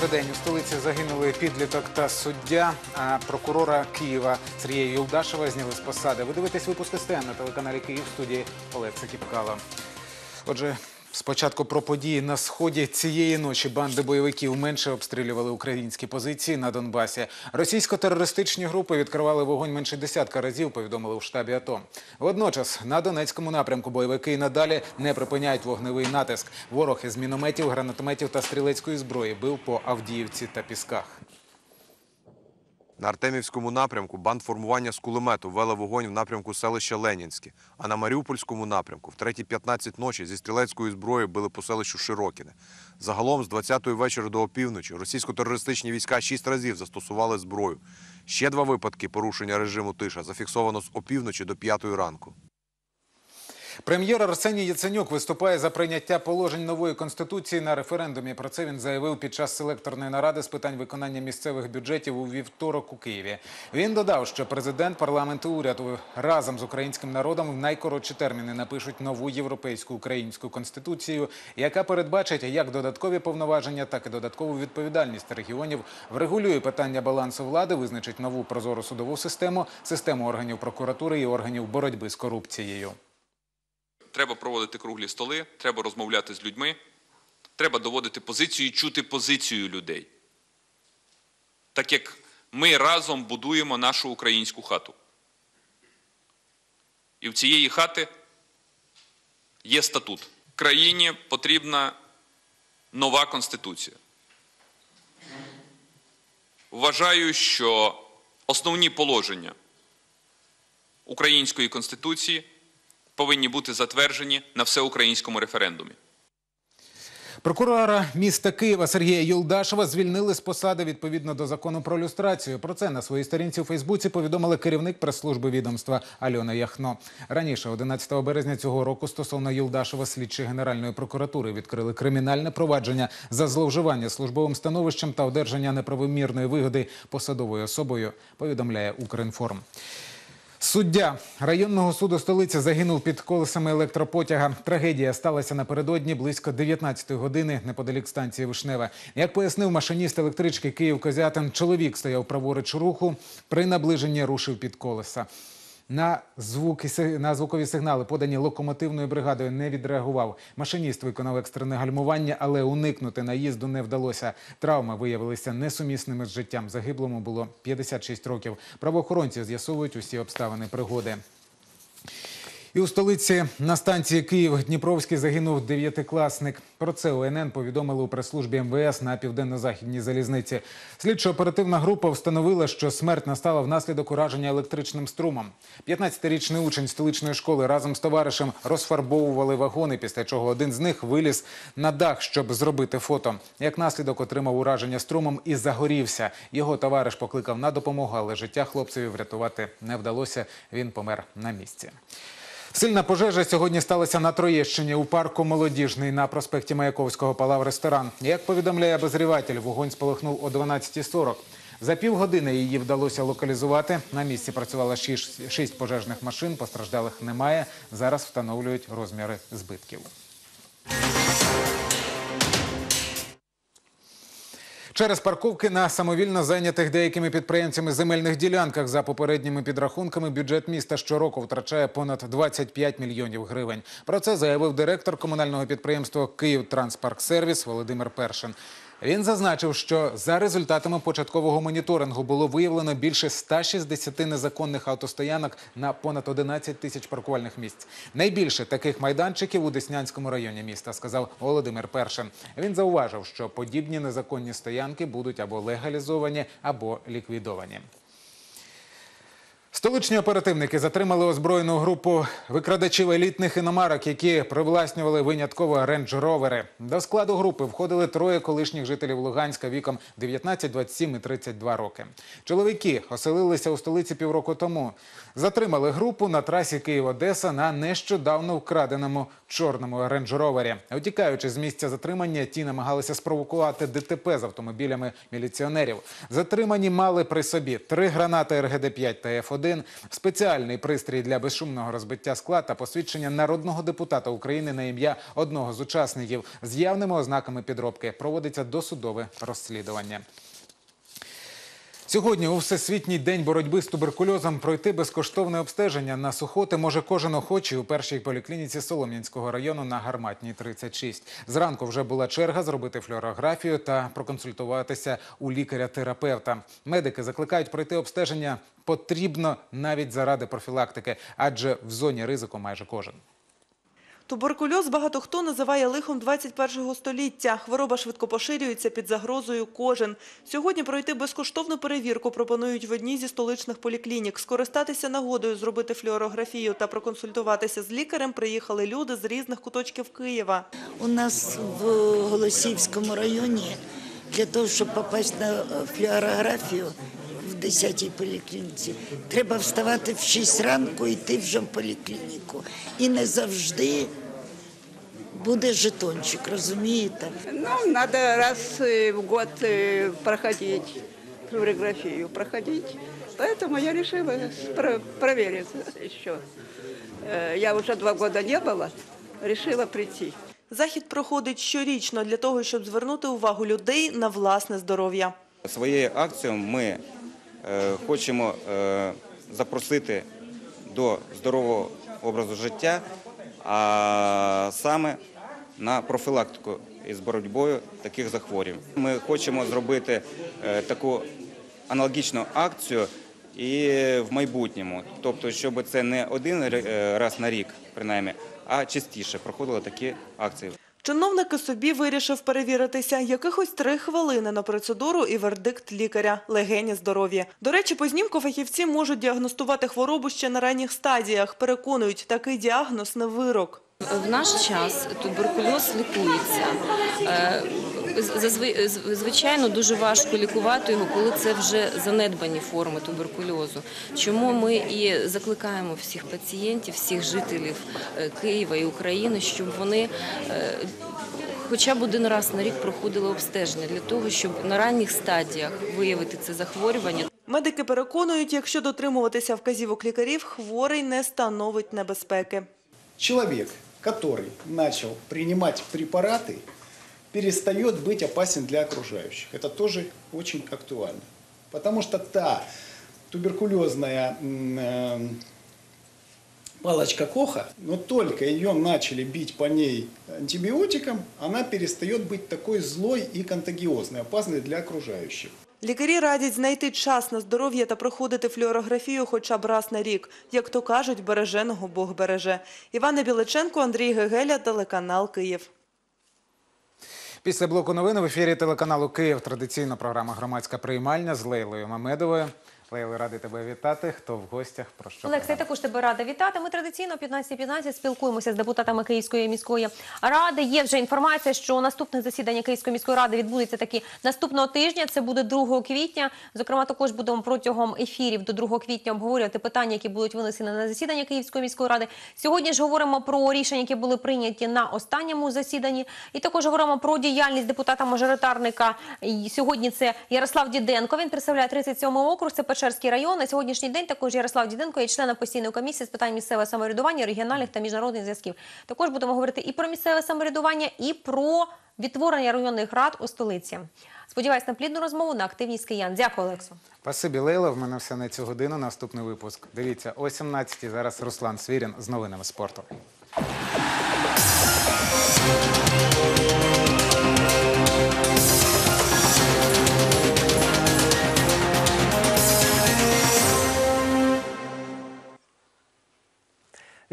Добрий день. У столиці загинули підліток та суддя. Прокурора Києва Сергія Юлдашева зняли з посади. Ви дивитесь випуск СТН на телеканалі Київ в студії Олекса Кіпкало. Отже, спочатку про події на сході цієї ночі банди бойовиків менше обстрілювали українські позиції на Донбасі. Російсько-терористичні групи відкривали вогонь менше десятка разів. Повідомили в штабі АТО. Водночас на Донецькому напрямку бойовики надалі не припиняють вогневий натиск. Ворог із мінометів, гранатометів та стрілецької зброї бив по Авдіївці та Пісках. На Артемівському напрямку бандформування з кулемету вела вогонь в напрямку селища Ленінське, а на Маріупольському напрямку в 3.15 ночі зі стрілецької зброї били по селищу Широкіне. Загалом з 20-ї вечора до опівночі російсько-терористичні війська шість разів застосували зброю. Ще два випадки порушення режиму тиша зафіксовано з опівночі до 5 ранку. Прем'єр Арсеній Яценюк виступає за прийняття положень нової конституції на референдумі. Про це він заявив під час селекторної наради з питань виконання місцевих бюджетів у вівторок у Києві. Він додав, що президент, парламент і уряд разом з українським народом в найкоротші терміни напишуть нову європейську українську конституцію, яка передбачить як додаткові повноваження, так і додаткову відповідальність регіонів, врегулює питання балансу влади, визначить нову прозору судову систему, систему органів прокуратури і органів боротьби з корупцією. Треба проводити круглі столи, треба розмовляти з людьми, треба доводити позицію і чути позицію людей. Так як ми разом будуємо нашу українську хату. І в цієї хати є статут. Країні потрібна нова конституція. Вважаю, що основні положення української конституції повинні бути затверджені на всеукраїнському референдумі. Прокурора міста Києва Сергія Юлдашева звільнили з посади відповідно до закону про люстрацію. Про це на своїй сторінці у Фейсбуці повідомили керівник прес-служби відомства Альона Яхно. Раніше, 11 березня цього року, стосовно Юлдашева, слідчі Генеральної прокуратури відкрили кримінальне провадження за зловживання службовим становищем та одержання неправомірної вигоди посадовою особою. Повідомляє Укрінформ. Суддя районного суду столиці загинув під колесами електропотяга. Трагедія сталася напередодні близько 19 години неподалік станції Вишневе. Як пояснив машиніст електрички Київ Козятин, чоловік стояв праворуч руху. При наближенні рушив під колеса. На звуки на звукові сигнали, подані локомотивною бригадою, не відреагував. Машиніст виконав екстрене гальмування, але уникнути наїзду не вдалося. Травми виявилися несумісними з життям. Загиблому було 56 років. Правоохоронці з'ясовують усі обставини пригоди. І у столиці на станції Київ-Дніпровський загинув дев'ятикласник. Про це УНН повідомили у прес-службі МВС на південно-західній залізниці. Слідчо-оперативна група встановила, що смерть настала внаслідок ураження електричним струмом. 15-річний учень столичної школи разом з товаришем розфарбовували вагони, після чого один з них виліз на дах, щоб зробити фото. Як наслідок отримав ураження струмом і загорівся. Його товариш покликав на допомогу, але життя хлопцеві врятувати не вдалося. Він помер на місці. Сильна пожежа сьогодні сталася на Троєщині у парку Молодіжний на проспекті Маяковського палав ресторан. Як повідомляє обозріватель, вогонь спалахнув о 12.40. За півгодини її вдалося локалізувати. На місці працювало шість, шість пожежних машин, постраждалих немає. Зараз встановлюють розміри збитків. Через парковки на самовільно зайнятих деякими підприємцями земельних ділянках за попередніми підрахунками бюджет міста щороку втрачає понад 25 мільйонів гривень. Про це заявив директор комунального підприємства Київ Транспарксервіс Володимир Першин. Він зазначив, що за результатами початкового моніторингу було виявлено більше 160 незаконних автостоянок на понад 11 тисяч паркувальних місць. Найбільше таких майданчиків у Деснянському районі міста, сказав Володимир Першин. Він зауважив, що подібні незаконні стоянки будуть або легалізовані, або ліквідовані. Столичні оперативники затримали озброєну групу викрадачів елітних іномарок, які привласнювали винятково рейндж-ровери. До складу групи входили троє колишніх жителів Луганська віком 19, 27 і 32 роки. Чоловіки оселилися у столиці півроку тому. Затримали групу на трасі Київ-Одеса на нещодавно вкраденому чорному рейндж-ровері. Утікаючи з місця затримання, ті намагалися спровокувати ДТП з автомобілями міліціонерів. Затримані мали при собі три гранати РГД-5 та Ф1, спеціальний пристрій для безшумного розбиття скла та посвідчення народного депутата України на ім'я одного з учасників з явними ознаками підробки. Проводиться досудове розслідування. Сьогодні у всесвітній день боротьби з туберкульозом пройти безкоштовне обстеження на сухоти може кожен охочий у першій поліклініці Солом'янського району на Гарматній 36. Зранку вже була черга зробити флюорографію та проконсультуватися у лікаря-терапевта. Медики закликають пройти обстеження потрібно навіть заради профілактики, адже в зоні ризику майже кожен. Туберкульоз багато хто називає лихом 21-го століття. Хвороба швидко поширюється під загрозою кожен. Сьогодні пройти безкоштовну перевірку пропонують в одній зі столичних поліклінік. Скористатися нагодою зробити флюорографію та проконсультуватися з лікарем приїхали люди з різних куточків Києва. У нас в Голосіївському районі для того, щоб попасть на флюорографію в 10-й поліклініці, треба вставати в 6 ранку і йти вже в поліклініку. І не завжди буде жетончик, розумієте? Ну, надо раз э, в год э, проходить флюорографию, проходить. Поэтому я решила спро- проверить еще. Э, Я уже два года не была, решила прийти. Захід проходить щорічно для того, щоб звернути увагу людей на власне здоров'я. Своєю акцією ми е, хочемо е, запросити до здорового образу життя, а саме на профілактику із боротьбою таких захворювань. Ми хочемо зробити е, таку аналогічну акцію і в майбутньому, тобто, щоб це не один е, раз на рік, принаймні, а частіше проходили такі акції. Чиновник собі вирішив перевіритися якихось три хвилини на процедуру і вердикт лікаря – легені здоров'я. До речі, по знімку фахівці можуть діагностувати хворобу ще на ранніх стадіях. Переконують, такий діагноз не вирок. В наш час туберкульоз лікується. Е, Звичайно, дуже важко лікувати його, коли це вже занедбані форми туберкульозу. Чому ми і закликаємо всіх пацієнтів, всіх жителів е, Києва і України, щоб вони е, хоча б один раз на рік проходили обстеження для того, щоб на ранніх стадіях виявити це захворювання Медики переконують, якщо дотримуватися вказівок лікарів, хворий не становить небезпеки. Человек, который начал принимать препараты, перестает быть опасен для окружающих. Это тоже очень актуально. Потому что та туберкулезная м, э, палочка Коха, но только ее начали бить по ней антибиотиком, она перестает быть такой злой и контагиозной, опасной для окружающих. Лікарі радять знайти час на здоров'я та проходити флюорографію хоча б раз на рік. Як то кажуть, береженого Бог береже. Івана Біличенко, Андрій Гегеля, телеканал Київ. Після блоку новин в ефірі телеканалу Київ традиційна програма Громадська приймальня з Лейлою Мамедовою. Лейло, радий тебе вітати. Хто в гостях? Про що програма? також тебе рада вітати. Ми традиційно о 15.15 спілкуємося з депутатами Київської міської ради. Є вже інформація, що наступне засідання Київської міської ради відбудеться таки наступного тижня. Це буде 2 квітня. Зокрема, також будемо протягом ефірів до 2 квітня обговорювати питання, які будуть винесені на засідання Київської міської ради. Сьогодні ж говоримо про рішення, які були прийняті на останньому засіданні, і також говоримо про діяльність депутата-мажоритарника. Сьогодні це Ярослав Діденко. Він представляє 37 округ. Це Печерський район. На сьогоднішній день також Ярослав Діденко є членом постійної комісії з питань місцевого самоврядування, регіональних та міжнародних зв'язків. Також будемо говорити і про місцеве самоврядування, і про відтворення районних рад у столиці. Сподіваюсь на плідну розмову на активність киян. Дякую, Олексу. Спасибі, Лейла. В мене все на цю годину. Наступний випуск. Дивіться, о 17 Зараз Руслан Свірін з новинами спорту.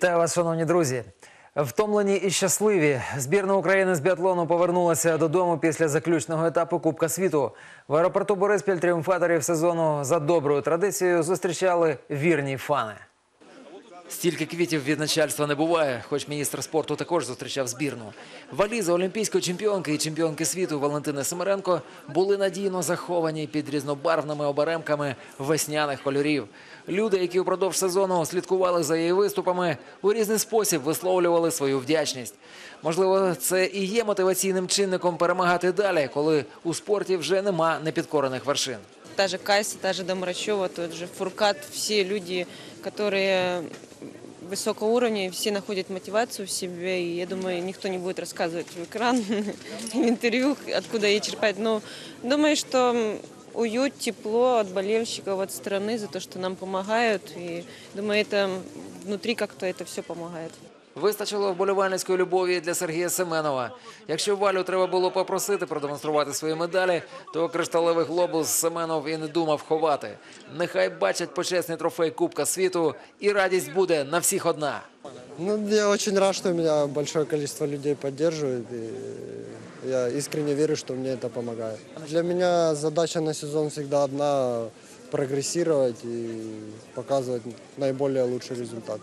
Вітаю вас, шановні друзі. Втомлені і щасливі. Збірна України з біатлону повернулася додому після заключного етапу Кубка світу. В аеропорту Бориспіль тріумфаторів сезону за доброю традицією зустрічали вірні фани. Стільки квітів від начальства не буває, хоч міністр спорту також зустрічав збірну. Валізи олімпійської чемпіонки і чемпіонки світу Валентини Семеренко були надійно заховані під різнобарвними оберемками весняних кольорів. Люди, які упродовж сезону слідкували за її виступами, у різний спосіб висловлювали свою вдячність. Можливо, це і є мотиваційним чинником перемагати далі, коли у спорті вже нема непідкорених вершин. та же Кайса, та же Домрачева, тот же Фуркат, все люди, которые высокого уровня, и все находят мотивацию в себе, и я думаю, никто не будет рассказывать в экран, в интервью, откуда ей черпать, но думаю, что м, уют, тепло от болельщиков, от страны за то, что нам помогают, и думаю, это внутри как-то это все помогает. Вистачило вболівальницької любові для Сергія Семенова. Якщо Валю треба було попросити продемонструвати свої медалі, то кришталевий глобус Семенов і не думав ховати. Нехай бачать почесний трофей Кубка світу, і радість буде на всіх одна. Ну, я очень рад, что меня большое количество людей. И я искренне верю, что мне это помогает. Для меня задача на сезон всегда одна – прогрессировать и показывать наиболее лучший результат.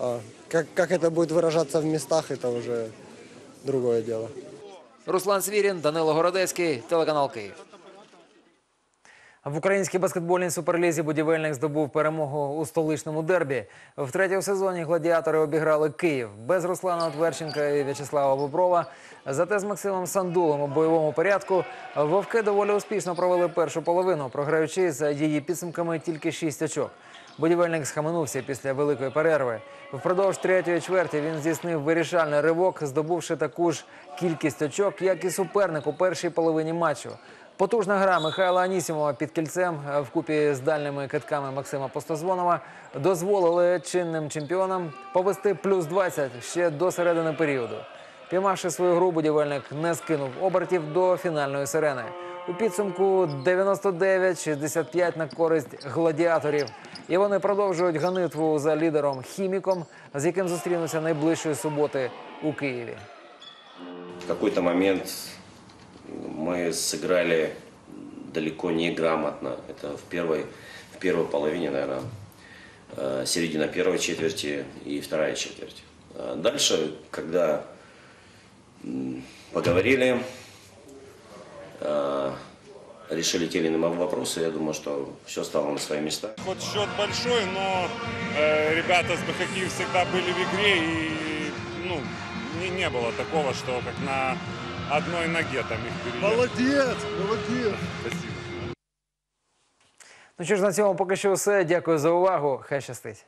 А как, как это будет выражаться в местах, это уже другое дело. Руслан Свірін, Данило Городецький, телеканал Київ. В українській баскетбольній суперлізі будівельник здобув перемогу у столичному дербі. Втретє у сезоні гладіатори обіграли Київ без Руслана Отверченка і В'ячеслава Боброва. Зате з Максимом Сандулом у бойовому порядку вовки доволі успішно провели першу половину, програючи за її підсумками тільки 6 очок. Будівельник схаменувся після великої перерви. Впродовж третьої чверті він здійснив вирішальний ривок, здобувши таку ж кількість очок, як і суперник у першій половині матчу. Потужна гра Михайла Анісімова під кільцем е, вкупі з дальніми китками Максима Постозвонова дозволили чинним чемпіонам повести плюс 20 ще до середини періоду. Піймавши свою гру, будівельник не скинув обертів до фінальної сирени. У підсумку 99-65 на користь гладіаторів. І вони продовжують гонитву за лідером хіміком, з яким зустрінуться найближчої суботи у Києві. В какой-то момент мы сыграли далеко не грамотно. Это в первой, в первой половине, наверное, э, середина первой четверти и вторая четверть. А Дальше, когда м, поговорили, э, решили те или иные вопросы, я думаю, что все стало на свои места. Вот счет большой, но э, ребята с БХК всегда были в игре, и ну, не, не было такого, что как на одной ноге там их переехали. Молодец, молодец. Спасибо. Ну що ж, на цьому поки що все. Дякую за увагу. Хай щастить.